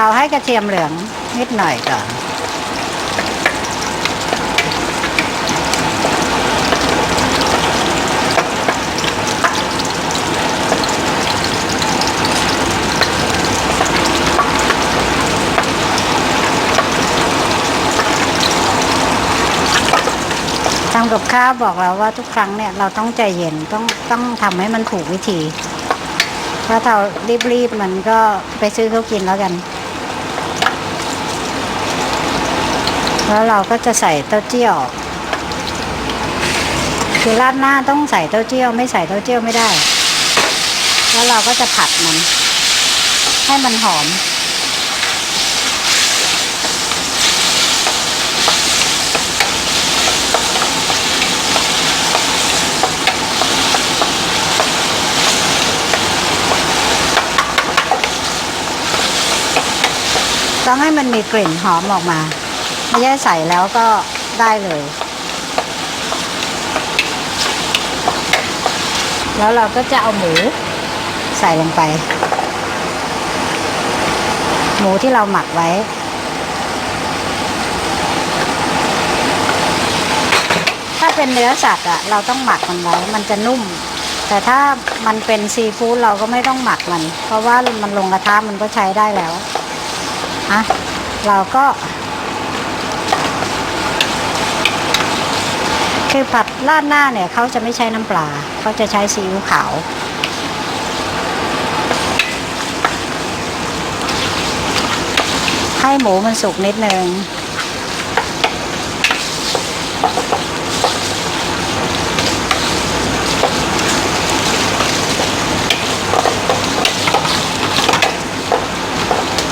เราให้กระเทียมเหลืองนิดหน่อยก่อนทำกับข้าวบอกเราว่าทุกครั้งเนี่ยเราต้องใจเย็นต้องต้องทำให้มันถูกวิธี ถ้าเรารีบๆมันก็ไปซื้อเขากินแล้วกัน แล้วเราก็จะใส่เต้าเจี้ยว คือราดหน้าต้องใส่เต้าเจี้ยวไม่ใส่เต้าเจี้ยวไม่ได้ แล้วเราก็จะผัดมัน ให้มันหอมต้องให้มันมีกลิ่นหอมออกมา ไม่ใช่ใส่แล้วก็ได้เลย แล้วเราก็จะเอาหมูใส่ลงไป หมูที่เราหมักไว้ถ้าเป็นเนื้อสัตว์อะเราต้องหมักมันไว้มันจะนุ่ม แต่ถ้ามันเป็นซีฟู้ดเราก็ไม่ต้องหมักมัน เพราะว่ามันลงกระทะมันก็ใช้ได้แล้วอะเราก็ คือผัดราดหน้าเนี่ยเขาจะไม่ใช้น้ำปลาเขาจะใช้ซีอิ๊วขาวให้หมูมันสุกนิดนึง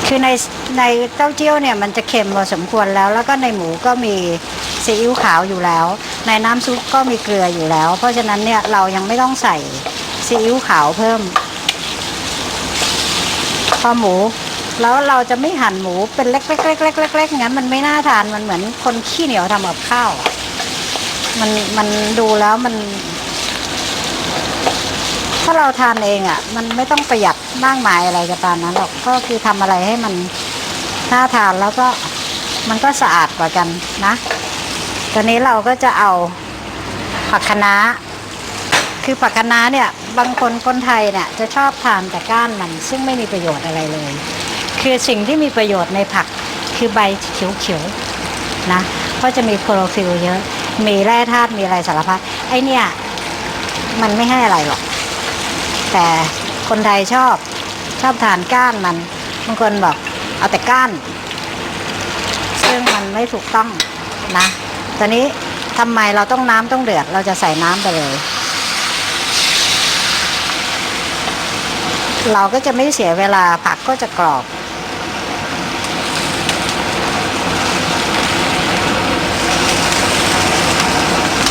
คือในในเต้าเจี้ยวเนี่ยมันจะเค็มพอสมควรแล้ว แล้วก็ในหมูก็มีซีอิ๊วขาวอยู่แล้ว ในน้ำซุปก็มีเกลืออยู่แล้ว เพราะฉะนั้นเนี่ยเรายังไม่ต้องใส่ซีอิ๊วขาวเพิ่มพอหมู แล้วเราจะไม่หั่นหมูเป็นเล็กๆๆๆๆๆงั้นมันไม่น่าทานมันเหมือนคนขี้เหนียวทำกับข้าวมันมันดูแล้วมัน ถ้าเราทานเองอะ่ะ มันไม่ต้องประหยัดมากมายอะไรกับตอนนั้นหรอกก็คือทำอะไรให้มันน่าทานแล้วก็มันก็สะอาดกว่ากันนะ ตอนนี้เราก็จะเอาผักคะน้าคือผักคะน้าเนี่ยบางคนคนไทยเนี่ยจะชอบทานแต่ก้านมันซึ่งไม่มีประโยชน์อะไรเลย คือสิ่งที่มีประโยชน์ในผักคือใบเขียวๆนะเพราะจะมีโคลอโรฟิลเยอะมีแร่ธาตุมีอะไรสารพัดไอเนี่ยมันไม่ให้อะไรหรอก แต่คนไทยชอบชอบทานก้านมันบางคนบอกเอาแต่ก้าน ซึ่งมันไม่ถูกต้องนะ ตอนนี้ทำไมเราต้องน้ำต้องเดือด เราจะใส่น้ำไปเลย เราก็จะไม่เสียเวลาผักก็จะกรอบ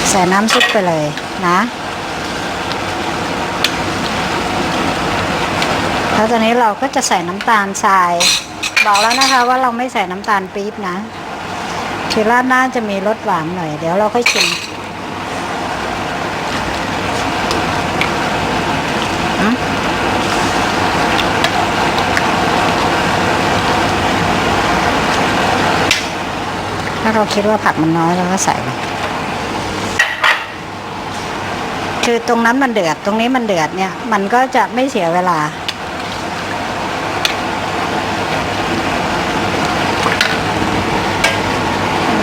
ใส่น้ำซุปไปเลยนะแล้วตอนนี้เราก็จะใส่น้ำตาลทราย บอกแล้วนะคะว่าเราไม่ใส่น้ำตาลปี๊บนะ คือราดหน้าจะมีรสหวานหน่อย เดี๋ยวเราค่อยชิมอืมถ้าเราคิดว่าผักมันน้อยเราก็ใส่ไปคือตรงนั้นมันเดือด ตรงนี้มันเดือดเนี่ย มันก็จะไม่เสียเวลา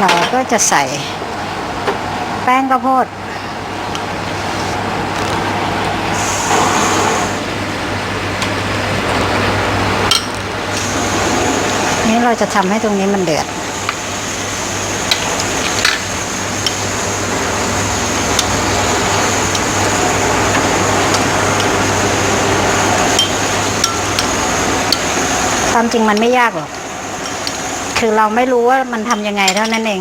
เรา ก็จะใส่ แป้งข้าวโพด นี่เราจะทำให้ตรงนี้มันเดือดความจริงมันไม่ยากหรอก คือเราไม่รู้ว่ามันทำยังไงเท่านั้นเอง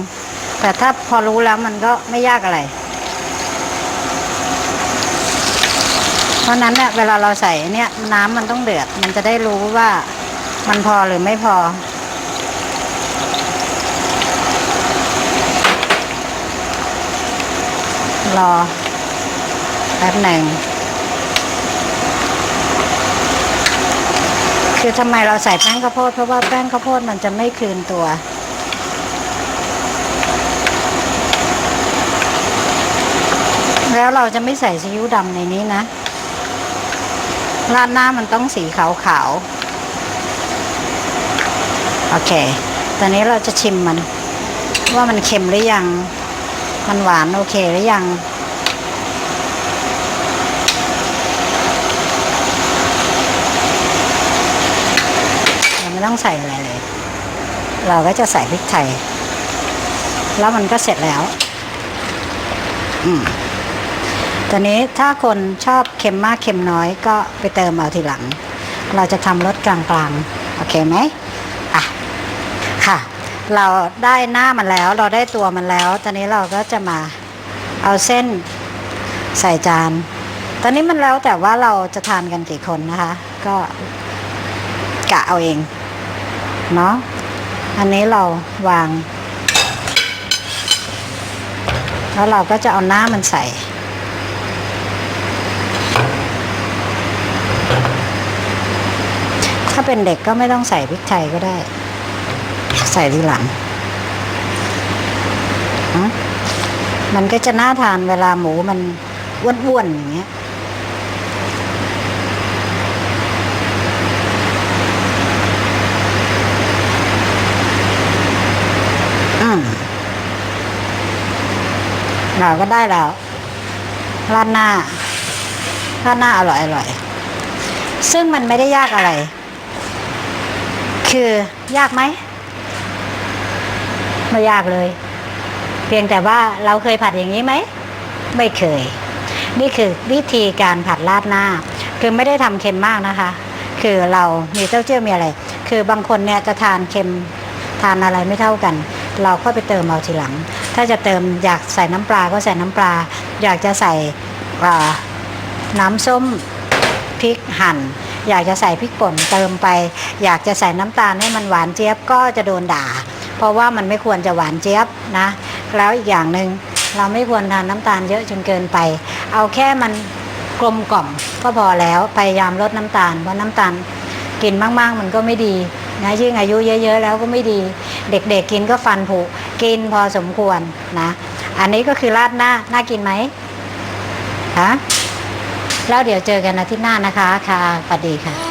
แต่ถ้าพอรู้แล้วมันก็ไม่ยากอะไร เพราะนั้นเนี่ยเวลาเราใส่เนี่ยน้ำมันต้องเดือด มันจะได้รู้ว่ามันพอหรือไม่พอ รอแป๊บหนึ่งคือทำไมเราใส่แป้งข้าวโพดเพราะว่าแป้งข้าวโพดมันจะไม่คืนตัว แล้วเราจะไม่ใส่ซีอิ๊วดำในนี้นะ ราดหน้ามันต้องสีขาวๆ โอเค ตอนนี้เราจะชิมมัน ว่ามันเค็มหรือยัง มันหวานโอเคหรือยังเราไม่ต้องใส่อะไรเลย เราก็จะใส่พริกไทย แล้วมันก็เสร็จแล้ว อืม ตอนนี้ถ้าคนชอบเค็มมากเค็มน้อยก็ไปเติมเอาทีหลัง เราจะทำรสกลางๆ โอเคไหมอะค่ะ เราได้หน้ามันแล้ว เราได้ตัวมันแล้ว ตอนนี้เราก็จะมาเอาเส้นใส่จาน ตอนนี้มันแล้วแต่ว่าเราจะทานกันกี่คนนะคะ ก็กะเอาเอง เนาะ อันนี้เราวาง แล้วเราก็จะเอาหน้ามันใส่ ถ้าเป็นเด็กก็ไม่ต้องใส่พริกไทยก็ได้ ใส่ทีหลัง มันก็จะน่าทานเวลาหมูมันอ้วนๆอย่างเงี้ยอืมเราก็ได้แล้วราดหน้าราดหน้าอร่อยอร่อย ซึ่งมันไม่ได้ยากอะไร คือยากไหมไม่ยากเลย เพียงแต่ว่าเราเคยผัดอย่างนี้ไหม ไม่เคย นี่คือวิธีการผัดราดหน้า คือไม่ได้ทำเค็มมากนะคะ คือเรามีเต้าเจี้ยวมีอะไร คือบางคนเนี่ยจะทานเค็มทานอะไรไม่เท่ากัน เราก็ไปเติมเอาทีหลัง ถ้าจะเติมอยากใส่น้ำปลาก็ใส่น้ำปลา อยากจะใส่น้ำส้มพริกหั่น อยากจะใส่พริกป่นเติมไป อยากจะใส่น้ำตาลให้มันหวานเจี๊ยบก็จะโดนด่า เพราะว่ามันไม่ควรจะหวานเจี๊ยบนะ แล้วอีกอย่างหนึ่งเราไม่ควรทานน้ำตาลเยอะจนเกินไป เอาแค่มันกลมกล่อมก็พอแล้วพยายามลดน้ำตาลเพราะน้ำตาลกินมากๆมันก็ไม่ดีนะยิ่งอายุเยอะ ๆ แล้วก็ไม่ดี เด็กๆกินก็ฟันผุกินพอสมควรนะ อันนี้ก็คือราดหน้าน่ากินไหมฮะ แล้วเดี๋ยวเจอกันอาทิตย์หน้านะคะค่ะสวัสดีค่ะ